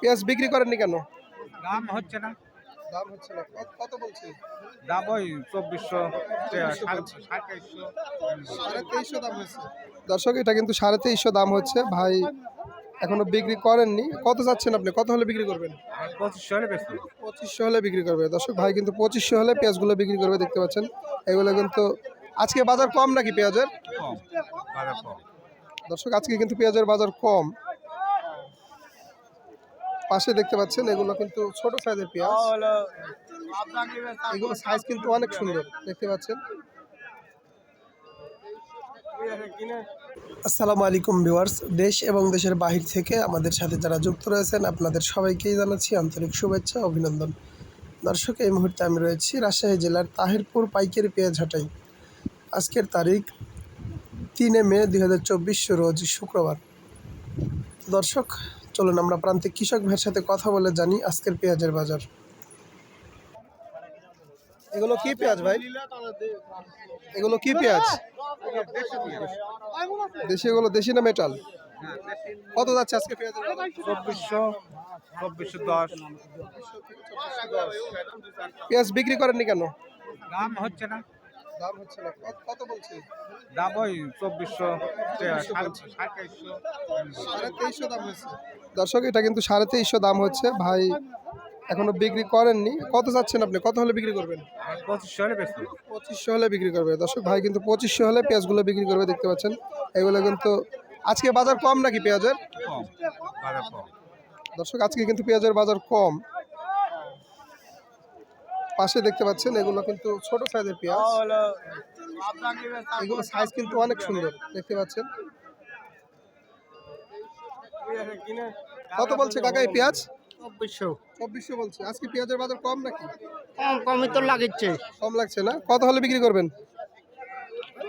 পেঁয়াজ বিক্রি করেননি কেন? দাম হচ্ছে না। দাম হচ্ছে না। কত- কত বলছে? দাম ওই চব্বিশশো চব্বিশশো সাড়ে তেইশশো দাম হয়েছে। দর্শক এটা কিন্তু সাড়ে তেইশশো দাম হচ্ছে। ভাই এখনও বিক্রি করেননি। কত চাচ্ছেন আপনি? কত হলে বিক্রি করবেন? পঁচিশশো হলে পঁচিশশো হলে বিক্রি করবে। দর্শক ভাই কিন্তু পঁচিশশো হলে পেঁয়াজগুলো বিক্রি করবে দেখতে পাচ্ছেন। এগুলো কিন্তু আজকে বাজার কম নাকি পেঁয়াজের? দর্শক আজকে কিন্তু পেঁয়াজের বাজার কম। পাশে দেখতে পাচ্ছেন এগুলো কিন্তু ছোট সাইজের পেঁয়াজ। এগুলো সাইজ কিন্তু অনেক সুন্দর দেখতে পাচ্ছেন। আসসালামু আলাইকুম ভিউয়ার্স দেশ এবং দেশের বাহির থেকে আমাদের সাথে যারা যুক্ত রয়েছেন আপনাদের সবাইকেই জানাচ্ছি আন্তরিক শুভেচ্ছা অভিনন্দন। দর্শক এই মুহূর্তে আমি রয়েছি রাজশাহী জেলার তাহিরপুর পাইকারি পেঁয়াজ হাটাই। আজকের তারিখ তিনে মে দুই হাজার চব্বিশ রোজ শুক্রবার। দর্শক চলুন আমরা প্রান্তিক কৃষক ভাইয়ের সাথে কথা বলে জানি আজকের পেঁয়াজের বাজার। এগুলো কি পেঁয়াজ ভাই? এগুলো কি পেঁয়াজ? দেশি এগুলো দেশি না মেটাল? কত যাচ্ছে আজকে পেঁয়াজের চব্বিশশো চব্বিশশো দশ। পেঁয়াজ বিক্রি করেননি কেন? দাম হচ্ছে না। দাম হচ্ছে না। কত- বলছে? দাম ওই চব্বিশশো সাড়ে তেইশশো। দাম হয়েছে। দর্শক এটা কিন্তু সাড়ে তেইশশো দাম হচ্ছে। ভাই এখনও বিক্রি করেননি। কত চাচ্ছেন আপনি? কত হলে বিক্রি করবেন? পঁচিশশো হলে পঁচিশশো হলে বিক্রি করবে। দর্শক ভাই কিন্তু পঁচিশশো হলে পেঁয়াজগুলো বিক্রি করবে দেখতে পাচ্ছেন। এগুলো কিন্তু আজকে বাজার কম নাকি পেঁয়াজের? কম। দর্শক আজকে কিন্তু পেঁয়াজের বাজার কম। পাশে দেখতে পাচ্ছেন এগুলো কিন্তু ছোট সাইজের পেঁয়াজ। এগুলো সাইজ কিন্তু অনেক সুন্দর দেখতে পাচ্ছেন। কত বলছে কাকা এই পেঁয়াজ? চব্বিশশো। চব্বিশশো বলছে। আজকে পেঁয়াজের বাজার কম নাকি? কম কমই তো কম লাগছে না? কত হলে বিক্রি করবেন?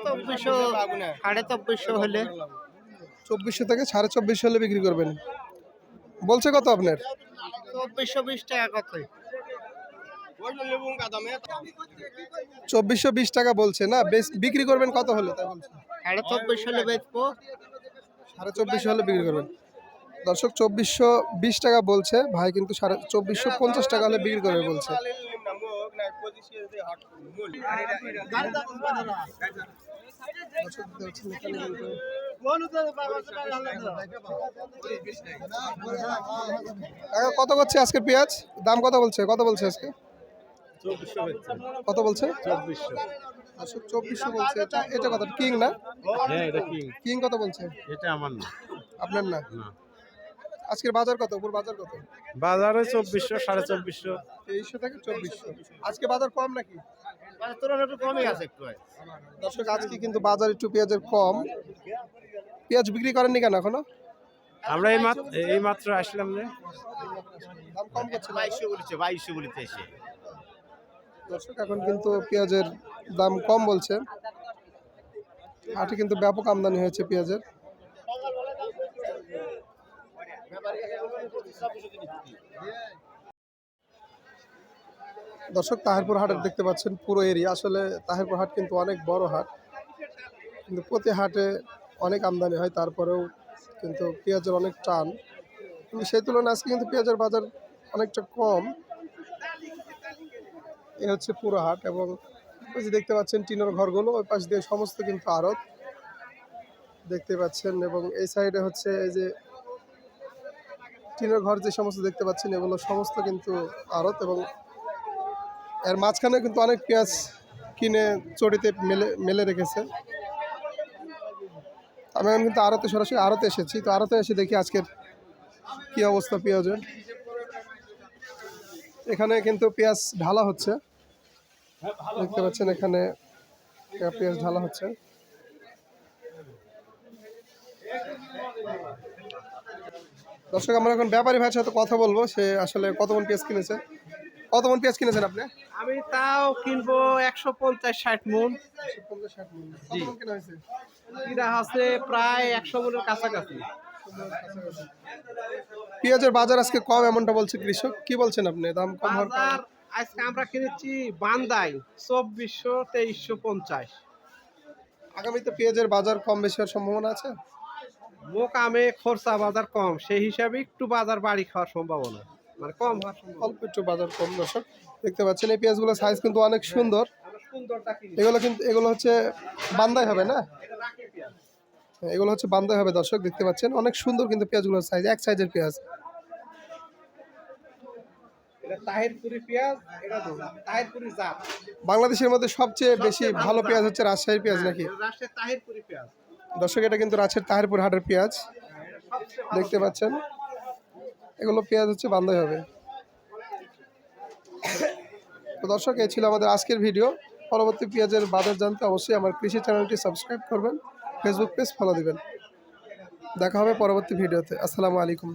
চব্বিশশো সাড়ে চব্বিশশো হলে। চব্বিশশো থেকে সাড়ে চব্বিশশো হলে বিক্রি করবেন। বলছে কত আপনার? চব্বিশশো বিশ টাকা কত? চব্বিশশো বিশ টাকা বলছে না? বিক্রি করবেন কত হলে? বলছে। সাড়ে চব্বিশ হলে বেচবো। সাড়ে চব্বিশশো হলে বিক্রি করবেন। দর্শক চব্বিশশো বিশ টাকা বলছে ভাই কিন্তু সাড়ে চব্বিশশো পঞ্চাশ টাকা হলে বিক্রি করবে বলছে। কত করছে আজকে পেঁয়াজ? দাম কত বলছে? কত বলছে আজকে? কত বলছে? দর্শক চব্বিশশো বলছে। এটা এটা কত? কিং না? হ্যাঁ এটা কি। কিং কত বলছে? এটা আমার না। আপনার না? আজকের বাজার কত? উপর বাজার কত? বাজারে চব্বিশশো সাড়ে চব্বিশশো। তেইশশো থেকে চব্বিশশো। আজকে বাজার কম নাকি? তুলনা একটু কমই আছে একটু দর্শক আজকে কিন্তু বাজার একটু পেঁয়াজের কম। পেঁয়াজ বিক্রি করেননি কেন এখনও? আমরা এই মাত্র এই মাত্র আসলাম যে। দাম কম করছে? বাইশশো বলেছে বাইশশো বলেছে এসে। দর্শক, এখন কিন্তু পেঁয়াজের দাম কম বলছে। হাটে কিন্তু ব্যাপক আমদানি হয়েছে পেঁয়াজের। দর্শক, তাহিরপুর হাটের দেখতে পাচ্ছেন পুরো এরিয়া। আসলে তাহিরপুর হাট কিন্তু অনেক বড় হাট। কিন্তু প্রতি হাটে অনেক আমদানি হয়, তারপরেও কিন্তু পেঁয়াজের অনেক টান। কিন্তু সেই তুলনায় আজকে কিন্তু পেঁয়াজের বাজার অনেকটা কম। এ হচ্ছে পুরো হাট এবং যে দেখতে পাচ্ছেন টিনের ঘরগুলো, ওই পাশ দিয়ে সমস্ত কিন্তু আড়ত দেখতে পাচ্ছেন এবং এই সাইডে হচ্ছে এই যে টিনের ঘর যে সমস্ত দেখতে পাচ্ছেন এগুলো সমস্ত কিন্তু আড়ত এবং এর মাঝখানে কিন্তু অনেক পেঁয়াজ কিনে চড়িতে মেলে মেলে রেখেছে। আমি এখন কিন্তু আড়তে সরাসরি আড়তে এসেছি, তো আড়তে এসে দেখি আজকের কি অবস্থা পেঁয়াজের। এখানে কিন্তু পেঁয়াজ ঢালা হচ্ছে। দেখতে পাচ্ছেন এখানে পেঁয়াজ ঢালা হচ্ছে। দর্শক আমরা এখন ব্যাপারী ভাইয়ের সাথে কথা বলব। সে আসলে কত মন পেঁয়াজ কিনেছে? কত মন পেঁয়াজ কিনেছেন আপনি? আমি তাও কিনবো একশো পঞ্চাশ ষাট মন। কত মন হয়েছে? কিনা আছে প্রায় একশো মনের কাছাকাছি। পেঁয়াজের বাজার আজকে কম এমনটা বলছে কৃষক। কি বলছেন আপনি? দাম কম হওয়ার আজকে আমরা কিনেছি বান্দাই চব্বিশশো তেইশশো পঞ্চাশ। আগামীতে পেঁয়াজের বাজার কম বেশি হওয়ার সম্ভাবনা আছে? মোকামে খরচা বাজার কম সেই হিসাবে একটু বাজার বাড়ি খাওয়ার সম্ভাবনা মানে কম হওয়ার অল্প একটু বাজার কম দর্শক দেখতে পাচ্ছেন এই পেঁয়াজগুলোর সাইজ কিন্তু অনেক সুন্দর। এগুলো কিন্তু এগুলো হচ্ছে বান্দাই হবে না? এগুলো হচ্ছে বান্দাই হবে দর্শক দেখতে পাচ্ছেন অনেক সুন্দর কিন্তু পেঁয়াজগুলোর সাইজ এক সাইজের পেঁয়াজ। এটা তাহিরপুরি পেঁয়াজ এটা তাহিরপুরি জাত। বাংলাদেশের মধ্যে সবচেয়ে বেশি ভালো পেঁয়াজ হচ্ছে রাজশাহীর পেঁয়াজ নাকি? রাজশাহীর তাহিরপুরি পেঁয়াজ। দর্শক এটা কিন্তু রাজশাহীর তাহিরপুর হাটের পেঁয়াজ। দেখতে পাচ্ছেন? এগুলো পেঁয়াজ হচ্ছে বান্দাই হবে। তো দর্শক এই ছিল আমাদের আজকের ভিডিও। পরবর্তী পেঁয়াজের বাজার জানতে অবশ্যই আমার কৃষি চ্যানেলটি সাবস্ক্রাইব করবেন ফেসবুক পেজ ফলো দিবেন। দেখা হবে পরবর্তী ভিডিওতে। আসসালামু আলাইকুম।